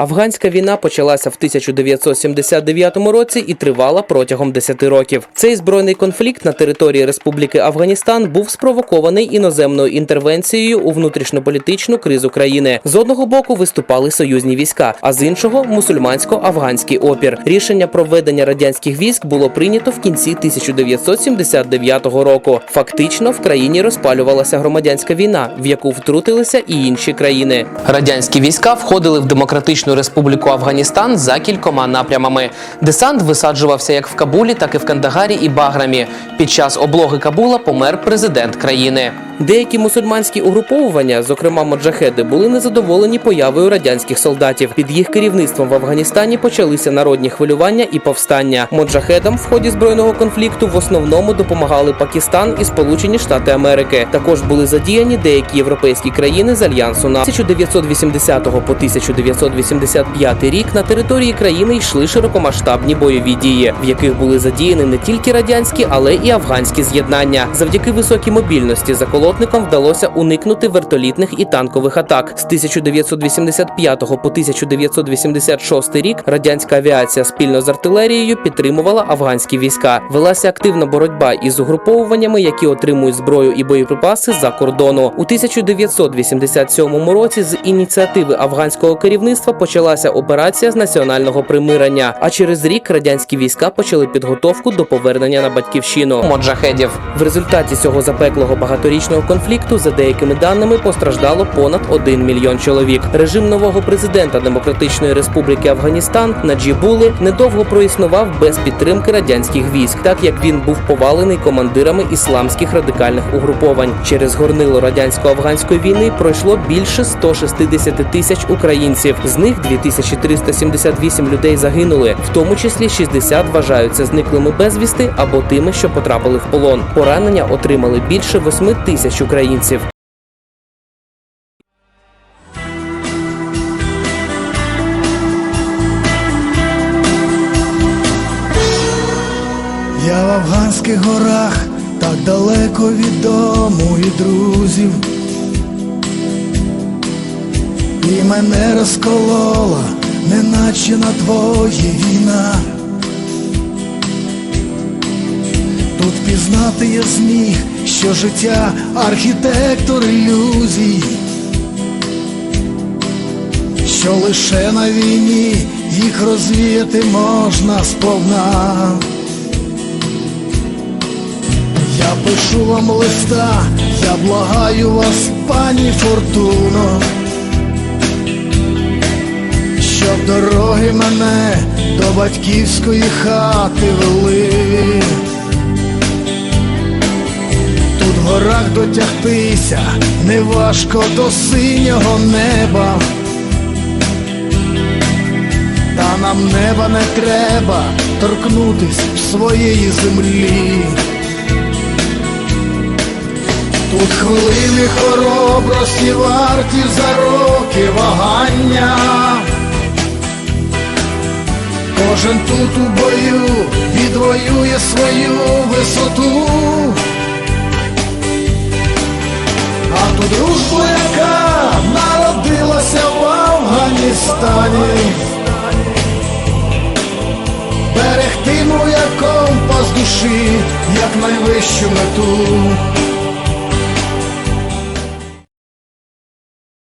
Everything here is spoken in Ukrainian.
Афганська війна почалася в 1979 році і тривала протягом 10 років. Цей збройний конфлікт на території Республіки Афганістан був спровокований іноземною інтервенцією у внутрішньополітичну кризу країни. З одного боку виступали союзні війська, а з іншого мусульмансько-афганський опір. Рішення про введення радянських військ було прийнято в кінці 1979 року. Фактично в країні розпалювалася громадянська війна, в яку втрутилися і інші країни. Радянські війська входили в Демократичну Республіку Афганістан за кількома напрямами. Десант висаджувався як в Кабулі, так і в Кандагарі і Баграмі. Під час облоги Кабула помер президент країни. Деякі мусульманські угруповування, зокрема моджахеди, були незадоволені появою радянських солдатів. Під їх керівництвом в Афганістані почалися народні хвилювання і повстання. Моджахедам в ході збройного конфлікту в основному допомагали Пакистан і Сполучені Штати Америки. Також були задіяні деякі європейські країни з альянсу на 1980 по 1985 рік на території країни йшли широкомасштабні бойові дії, в яких були задіяні не тільки радянські, але і афганські з'єднання. Завдяки високій мобільності заколотникам вдалося уникнути вертолітних і танкових атак. З 1985 по 1986 рік радянська авіація спільно з артилерією підтримувала афганські війська. Велася активна боротьба із угруповуваннями, які отримують зброю і боєприпаси за кордону. У 1987 році з ініціативи афганського керівництва почалася операція з національного примирення. А через рік радянські війська почали підготовку до повернення на батьківщину моджахедів. В результаті цього запеклого багаторічного конфлікту, за деякими даними, постраждало понад 1 мільйон чоловік. Режим нового президента Демократичної Республіки Афганістан Наджібули недовго проіснував без підтримки радянських військ, так як він був повалений командирами ісламських радикальних угруповань. Через горнило радянсько-афганської війни пройшло більше 160 тисяч українців. З них 2378 людей загинули, в тому числі 60 вважаються зниклими безвісти або тими, що потрапили в полон. Поранення отримали більше 8 тисяч українців. Я в афганських горах, так далеко від дому і друзів. І мене розколола, неначе на твоє війна. Тут пізнати я зміг, що життя архітектор ілюзій, що лише на війні їх розвіяти можна сповна. Я пишу вам листа, я благаю вас, пані Фортуно, щоб дороги мене до батьківської хати вели. Горах дотягтися неважко до синього неба. Та нам неба не треба торкнутись своєї землі. Тут хвилини хоробрості варті за роки вагання. Кожен тут у бою відвоює свою висоту. Афганістані. берегти як компас душі, як найвищу мету.